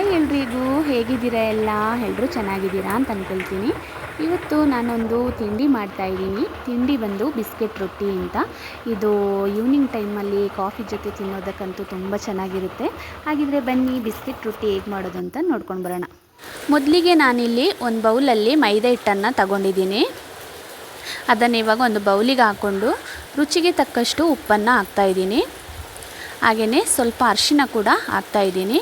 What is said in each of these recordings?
Hi ಎಲ್ರಿಗೂ, ಹೇಗಿದ್ದೀರಾ ಎಲ್ಲ? ಎಲ್ಲರೂ ಚೆನ್ನಾಗಿದ್ದೀರಾ ಅಂತ ಅಂದ್ಕೊಳ್ತೀನಿ ಇವತ್ತು ನಾನೊಂದು ತಿಂಡಿ ಮಾಡ್ತಾಯಿದ್ದೀನಿ ತಿಂಡಿ ಬಂದು ಬಿಸ್ಕೆಟ್ ರೊಟ್ಟಿ ಅಂತ. ಇದು ಈವ್ನಿಂಗ್ ಟೈಮಲ್ಲಿ ಕಾಫಿ ಜೊತೆ ತಿನ್ನೋದಕ್ಕಂತೂ ತುಂಬ ಚೆನ್ನಾಗಿರುತ್ತೆ. ಹಾಗಿದ್ರೆ ಬನ್ನಿ, ಬಿಸ್ಕೆಟ್ ರೊಟ್ಟಿ ಹೇಗೆ ಮಾಡೋದು ಅಂತ ನೋಡ್ಕೊಂಡು ಬರೋಣ. ಮೊದಲಿಗೆ ನಾನಿಲ್ಲಿ ಒಂದು ಬೌಲಲ್ಲಿ ಮೈದಾ ಹಿಟ್ಟನ್ನು ತಗೊಂಡಿದ್ದೀನಿ. ಅದನ್ನು ಇವಾಗ ಒಂದು ಬೌಲಿಗೆ ಹಾಕ್ಕೊಂಡು ರುಚಿಗೆ ತಕ್ಕಷ್ಟು ಉಪ್ಪನ್ನು ಹಾಕ್ತಾಯಿದ್ದೀನಿ ಹಾಗೆಯೇ ಸ್ವಲ್ಪ ಅರಿಶಿನ ಕೂಡ ಹಾಕ್ತಾಯಿದ್ದೀನಿ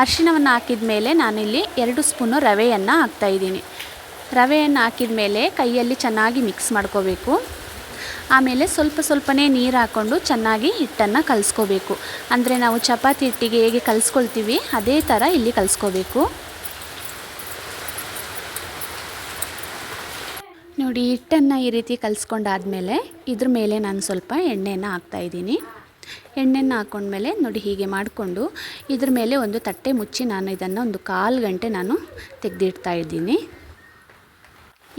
ಅರಿಶಿಣವನ್ನು ಹಾಕಿದ ಮೇಲೆ ನಾನಿಲ್ಲಿ ಎರಡು ಸ್ಪೂನು ರವೆಯನ್ನು ಹಾಕ್ತಾಯಿದ್ದೀನಿ ರವೆಯನ್ನು ಹಾಕಿದ ಮೇಲೆ ಕೈಯಲ್ಲಿ ಚೆನ್ನಾಗಿ ಮಿಕ್ಸ್ ಮಾಡ್ಕೋಬೇಕು. ಆಮೇಲೆ ಸ್ವಲ್ಪ ಸ್ವಲ್ಪನೇ ನೀರು ಹಾಕ್ಕೊಂಡು ಚೆನ್ನಾಗಿ ಹಿಟ್ಟನ್ನು ಕಲಿಸ್ಕೋಬೇಕು. ಅಂದರೆ ನಾವು ಚಪಾತಿ ಹಿಟ್ಟಿಗೆ ಹೇಗೆ ಕಲಿಸ್ಕೊಳ್ತೀವಿ, ಅದೇ ಥರ ಇಲ್ಲಿ ಕಲಿಸ್ಕೋಬೇಕು. ನೋಡಿ, ಹಿಟ್ಟನ್ನು ಈ ರೀತಿ ಕಲಿಸ್ಕೊಂಡಾದಮೇಲೆ ಇದ್ರ ಮೇಲೆ ನಾನು ಸ್ವಲ್ಪ ಎಣ್ಣೆನ ಹಾಕ್ತಾಯಿದ್ದೀನಿ ಎಣ್ಣೆನ ಹಾಕೊಂಡ್ಮೇಲೆ ನೋಡಿ ಹೀಗೆ ಮಾಡಿಕೊಂಡು ಇದ್ರ ಮೇಲೆ ಒಂದು ತಟ್ಟೆ ಮುಚ್ಚಿ ನಾನು ಇದನ್ನು ಒಂದು ಕಾಲು ಗಂಟೆ ನಾನು ತೆಗೆದಿಡ್ತಾ ಇದ್ದೀನಿ.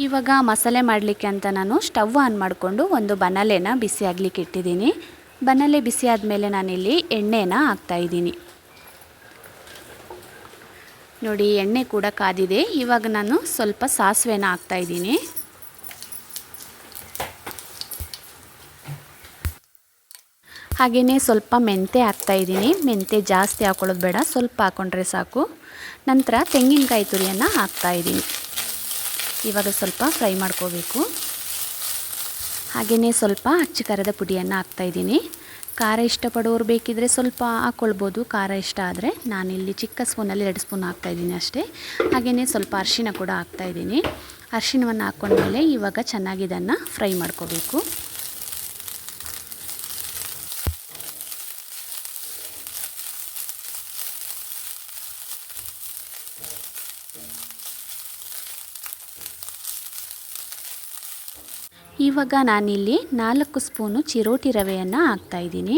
ಇವಾಗ ಮಸಾಲೆ ಮಾಡಲಿಕ್ಕೆ ಅಂತ ನಾನು ಸ್ಟವ್ ಆನ್ ಮಾಡಿಕೊಂಡು ಒಂದು ಬನಲೆನ ಬಿಸಿ ಆಗಲಿಕ್ಕೆ ಇಟ್ಟಿದ್ದೀನಿ. ಬನಲೆ ಬಿಸಿ ಆದಮೇಲೆ ನಾನಿಲ್ಲಿ ಎಣ್ಣೆನ ಹಾಕ್ತಾಯಿದ್ದೀನಿ ನೋಡಿ ಎಣ್ಣೆ ಕೂಡ ಕಾದಿದೆ. ಇವಾಗ ನಾನು ಸ್ವಲ್ಪ ಸಾಸಿವೆನ ಹಾಕ್ತಾಯಿದ್ದೀನಿ ಹಾಗೆಯೇ ಸ್ವಲ್ಪ ಮೆಂತೆ ಹಾಕ್ತಾಯಿದ್ದೀನಿ ಮೆಂತೆ ಜಾಸ್ತಿ ಹಾಕ್ಕೊಳ್ಳೋದು ಬೇಡ, ಸ್ವಲ್ಪ ಹಾಕ್ಕೊಂಡ್ರೆ ಸಾಕು. ನಂತರ ತೆಂಗಿನಕಾಯಿ ತುರಿಯನ್ನು ಹಾಕ್ತಾಯಿದ್ದೀನಿ ಇವಾಗ ಸ್ವಲ್ಪ ಫ್ರೈ ಮಾಡ್ಕೋಬೇಕು. ಹಾಗೆಯೇ ಸ್ವಲ್ಪ ಅಚ್ಚ ಖಾರದ ಪುಡಿಯನ್ನು ಹಾಕ್ತಾಯಿದ್ದೀನಿ ಖಾರ ಇಷ್ಟಪಡೋರು ಬೇಕಿದ್ದರೆ ಸ್ವಲ್ಪ ಹಾಕ್ಕೊಳ್ಬೋದು ಖಾರ ಇಷ್ಟ ಆದರೆ. ನಾನಿಲ್ಲಿ ಚಿಕ್ಕ ಸ್ಪೂನಲ್ಲಿ ಎರಡು ಸ್ಪೂನ್ ಹಾಕ್ತಾಯಿದ್ದೀನಿ ಅಷ್ಟೇ. ಹಾಗೆಯೇ ಸ್ವಲ್ಪ ಅರಿಶಿನ ಕೂಡ ಹಾಕ್ತಾಯಿದ್ದೀನಿ ಅರಿಶಿನವನ್ನು ಹಾಕ್ಕೊಂಡ್ಮೇಲೆ ಇವಾಗ ಚೆನ್ನಾಗಿ ಇದನ್ನು ಫ್ರೈ ಮಾಡ್ಕೋಬೇಕು. ಇವಾಗ ನಾನಿಲ್ಲಿ ನಾಲ್ಕು ಸ್ಪೂನು ಚಿರೋಟಿ ರವೆಯನ್ನು ಹಾಕ್ತಾಯಿದ್ದೀನಿ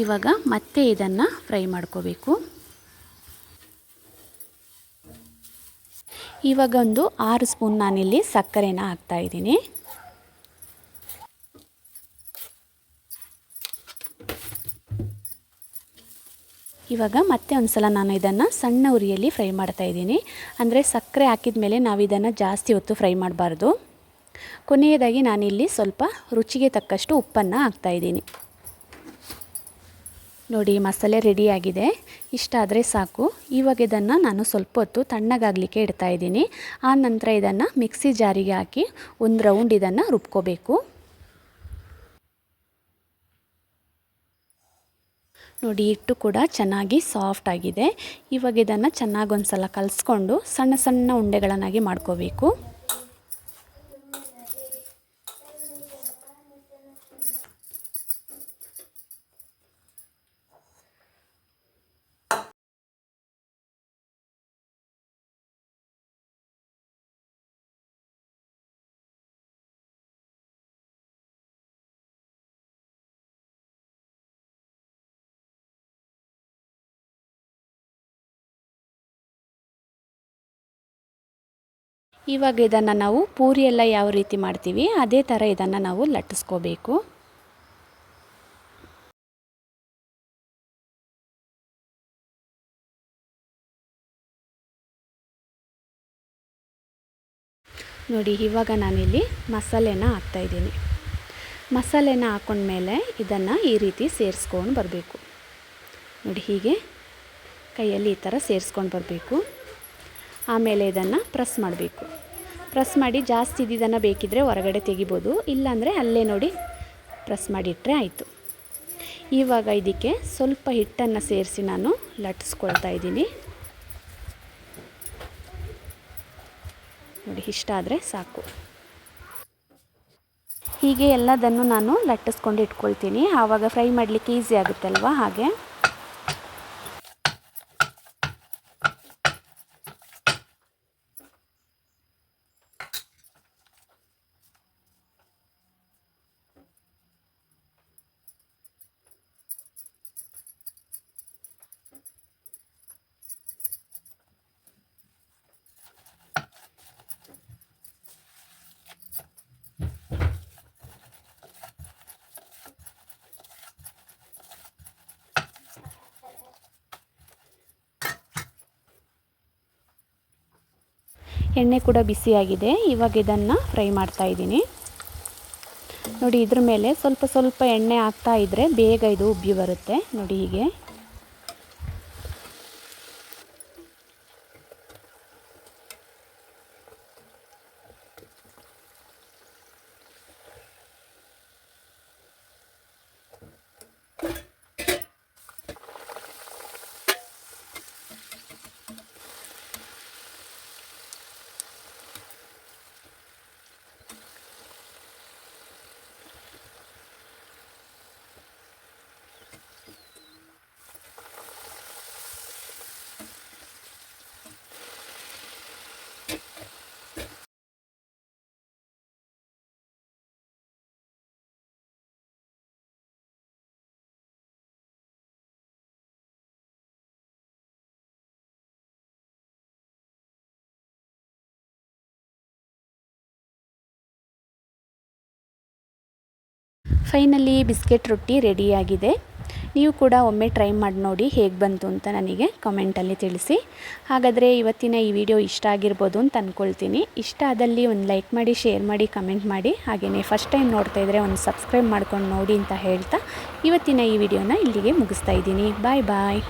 ಇವಾಗ ಮತ್ತೆ ಇದನ್ನು ಫ್ರೈ ಮಾಡ್ಕೋಬೇಕು. ಇವಾಗ ಒಂದು ಆರು ಸ್ಪೂನ್ ನಾನಿಲ್ಲಿ ಸಕ್ಕರೆನ ಹಾಕ್ತಾಯಿದ್ದೀನಿ ಇವಾಗ ಮತ್ತೆ ಒಂದು ಸಲ ನಾನು ಇದನ್ನು ಸಣ್ಣ ಉರಿಯಲ್ಲಿ ಫ್ರೈ ಮಾಡ್ತಾ ಇದ್ದೀನಿ. ಅಂದರೆ ಸಕ್ಕರೆ ಹಾಕಿದ ಮೇಲೆ ನಾವು ಇದನ್ನು ಜಾಸ್ತಿ ಹೊತ್ತು ಫ್ರೈ ಮಾಡಬಾರ್ದು. ಕೊನೆಯದಾಗಿ ನಾನಿಲ್ಲಿ ಸ್ವಲ್ಪ ರುಚಿಗೆ ತಕ್ಕಷ್ಟು ಉಪ್ಪನ್ನು ಹಾಕ್ತಾಯಿದ್ದೀನಿ ನೋಡಿ, ಮಸಾಲೆ ರೆಡಿಯಾಗಿದೆ ಇಷ್ಟ ಆದರೆ ಸಾಕು. ಇವಾಗ ಇದನ್ನು ನಾನು ಸ್ವಲ್ಪ ಹೊತ್ತು ತಣ್ಣಗಾಗಲಿಕ್ಕೆ ಇಡ್ತಾ ಇದ್ದೀನಿ. ಆ ನಂತರ ಇದನ್ನು ಮಿಕ್ಸಿ ಜಾರಿಗೆ ಹಾಕಿ ಒಂದು ರೌಂಡ್ ಇದನ್ನು ರುಬ್ಕೋಬೇಕು. ನೋಡಿ, ಹಿಟ್ಟು ಕೂಡ ಚೆನ್ನಾಗಿ ಸಾಫ್ಟ್ ಆಗಿದೆ. ಇವಾಗ ಇದನ್ನು ಚೆನ್ನಾಗಿ ಒಂದು ಸಲ ಕಲಿಸ್ಕೊಂಡು ಸಣ್ಣ ಸಣ್ಣ ಉಂಡೆಗಳನ್ನಾಗಿ ಮಾಡ್ಕೋಬೇಕು. ಇವಾಗ ಇದನ್ನು ನಾವು ಪೂರಿ ಎಲ್ಲ ಯಾವ ರೀತಿ ಮಾಡ್ತೀವಿ, ಅದೇ ಥರ ಇದನ್ನು ನಾವು ಲಟ್ಟಿಸ್ಕೋಬೇಕು. ನೋಡಿ, ಇವಾಗ ನಾನಿಲ್ಲಿ ಮಸಾಲೆನ ಹಾಕ್ತಾಯಿದ್ದೀನಿ ಮಸಾಲೆನ ಹಾಕೊಂಡ್ಮೇಲೆ ಇದನ್ನು ಈ ರೀತಿ ಸೇರಿಸ್ಕೊಂಡು ಬರಬೇಕು. ನೋಡಿ, ಹೀಗೆ ಕೈಯಲ್ಲಿ ಈ ಥರ ಸೇರಿಸ್ಕೊಂಡು ಬರಬೇಕು. ಆಮೇಲೆ ಇದನ್ನು ಪ್ರೆಸ್ ಮಾಡಬೇಕು. ಪ್ರೆಸ್ ಮಾಡಿ ಜಾಸ್ತಿ ಇದ್ದಿದ್ದನ್ನು ಬೇಕಿದ್ದರೆ ಹೊರಗಡೆ ತೆಗಿಬೋದು. ಇಲ್ಲಾಂದರೆ ಅಲ್ಲೇ ನೋಡಿ ಪ್ರೆಸ್ ಮಾಡಿಟ್ಟರೆ ಆಯಿತು. ಇವಾಗ ಇದಕ್ಕೆ ಸ್ವಲ್ಪ ಹಿಟ್ಟನ್ನು ಸೇರಿಸಿ ನಾನು ಲಟ್ಟಿಸ್ಕೊಳ್ತಾ ಇದ್ದೀನಿ. ನೋಡಿ, ಇಷ್ಟ ಆದರೆ ಸಾಕು. ಹೀಗೆ ಎಲ್ಲದನ್ನು ನಾನು ಲಟ್ಟಿಸ್ಕೊಂಡು ಇಟ್ಕೊಳ್ತೀನಿ. ಆವಾಗ ಫ್ರೈ ಮಾಡಲಿಕ್ಕೆ ಈಸಿ ಆಗುತ್ತಲ್ವ ಹಾಗೆ? ಎಣ್ಣೆ ಕೂಡ ಬಿಸಿಯಾಗಿದೆ. ಇವಾಗ ಇದನ್ನು ಫ್ರೈ ಮಾಡ್ತಾ ಇದ್ದೀನಿ. ನೋಡಿ ಇದ್ರ ಮೇಲೆ ಸ್ವಲ್ಪ ಸ್ವಲ್ಪ ಎಣ್ಣೆ ಹಾಕ್ತಾ ಇದ್ದರೆ ಬೇಗ ಇದು ಉಬ್ಬಿ ಬರುತ್ತೆ. ನೋಡಿ ಹೀಗೆ. ಫೈನಲಿ ಬಿಸ್ಕೆಟ್ ರೊಟ್ಟಿ ರೆಡಿಯಾಗಿದೆ. ನೀವು ಕೂಡ ಒಮ್ಮೆ ಟ್ರೈ ಮಾಡಿ ನೋಡಿ ಹೇಗೆ ಬಂತು ಅಂತ ನನಗೆ ಕಮೆಂಟಲ್ಲಿ ತಿಳಿಸಿ. ಹಾಗಾದರೆ ಇವತ್ತಿನ ಈ ವಿಡಿಯೋ ಇಷ್ಟ ಆಗಿರ್ಬೋದು ಅಂತ ಅಂದ್ಕೊಳ್ತೀನಿ ಇಷ್ಟ ಆದಲ್ಲಿ ಒಂದು ಲೈಕ್ ಮಾಡಿ ಶೇರ್ ಮಾಡಿ ಕಮೆಂಟ್ ಮಾಡಿ. ಹಾಗೆಯೇ ಫಸ್ಟ್ ಟೈಮ್ ನೋಡ್ತಾ ಇದ್ದರೆ ಒಂದು ಸಬ್ಸ್ಕ್ರೈಬ್ ಮಾಡ್ಕೊಂಡು ನೋಡಿ ಅಂತ ಹೇಳ್ತಾ ಇವತ್ತಿನ ಈ ವಿಡಿಯೋನ ಇಲ್ಲಿಗೆ ಮುಗಿಸ್ತಾ ಇದ್ದೀನಿ. ಬಾಯ್ ಬಾಯ್